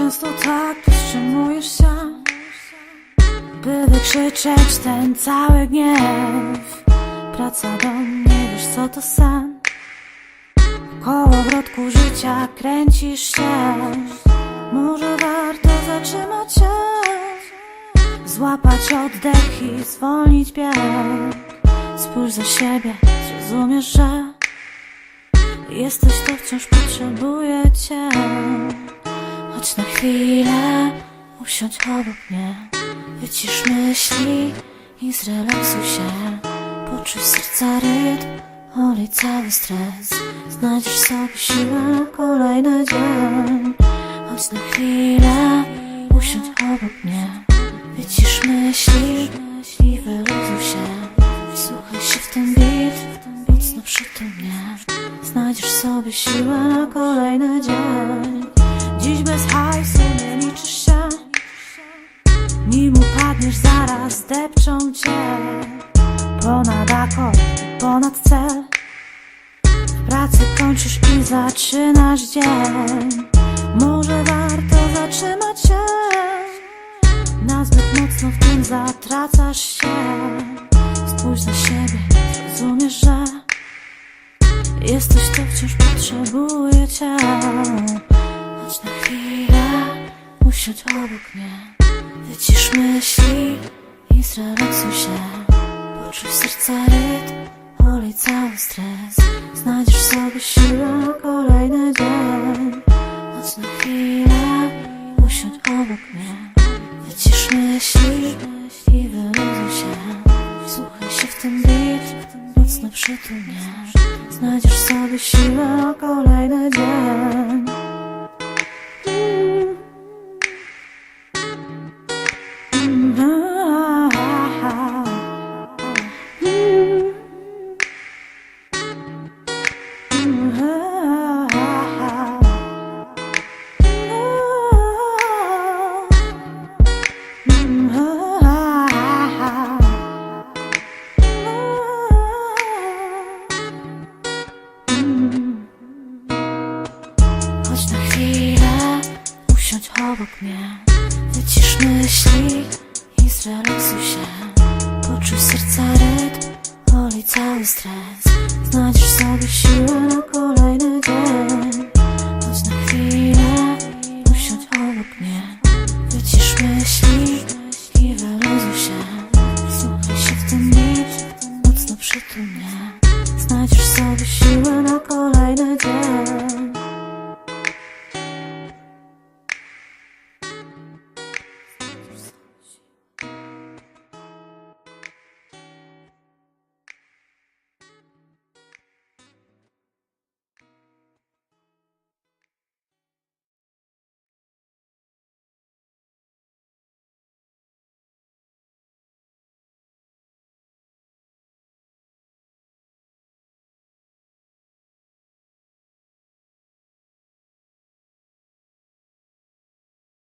często tak powstrzymujesz się By wykrzyczeć ten cały gniew. Praca do mnie, wiesz co to sen. W kołowrotku życia kręcisz się. Może warto zatrzymać się Złapać oddech i zwolnić bieg. Spójrz za siebie, zrozumiesz, że Jesteś to wciąż potrzebuję cię Chodź na chwilę, usiądź obok mnie. Wycisz myśli i zrelaksuj się. Poczuj serca rytm, olej cały stres. Znajdziesz sobie siłę kolejny dzień. Chodź na chwilę, usiądź obok mnie. Wycisz myśli i wyluzuj się. Słuchaj się w ten beat, mocno przytulnie Znajdziesz sobie siłę kolejny dzień Dziś bez hajsu nie liczysz się. Nim upadniesz zaraz depczą cię. Ponad akord, ponad cel. W pracy kończysz i zaczynasz dzień. Może warto zatrzymać się? Nazbyt mocno w tym zatracasz się. Spójrz na siebie, rozumiesz, że Jesteś to wciąż potrzebuję cię. na usiądź obok mnie. Wycisz myśli. I zrelaksuj się Poczuj serca rytm, olej cały stres. Znajdziesz sobie siłę kolejny dzień. Chodź na chwilę, usiądź obok mnie. Wycisz myśli. I wyluzuj się. Słuchaj się w ten beat, mocno przytulnie Znajdziesz sobie siłę kolejny dzień obok mnie. Wycisz myśli i zrelaksuj się. Poczuj serca rytm, olej cały stres. Znajdziesz sobie siłę na kolejny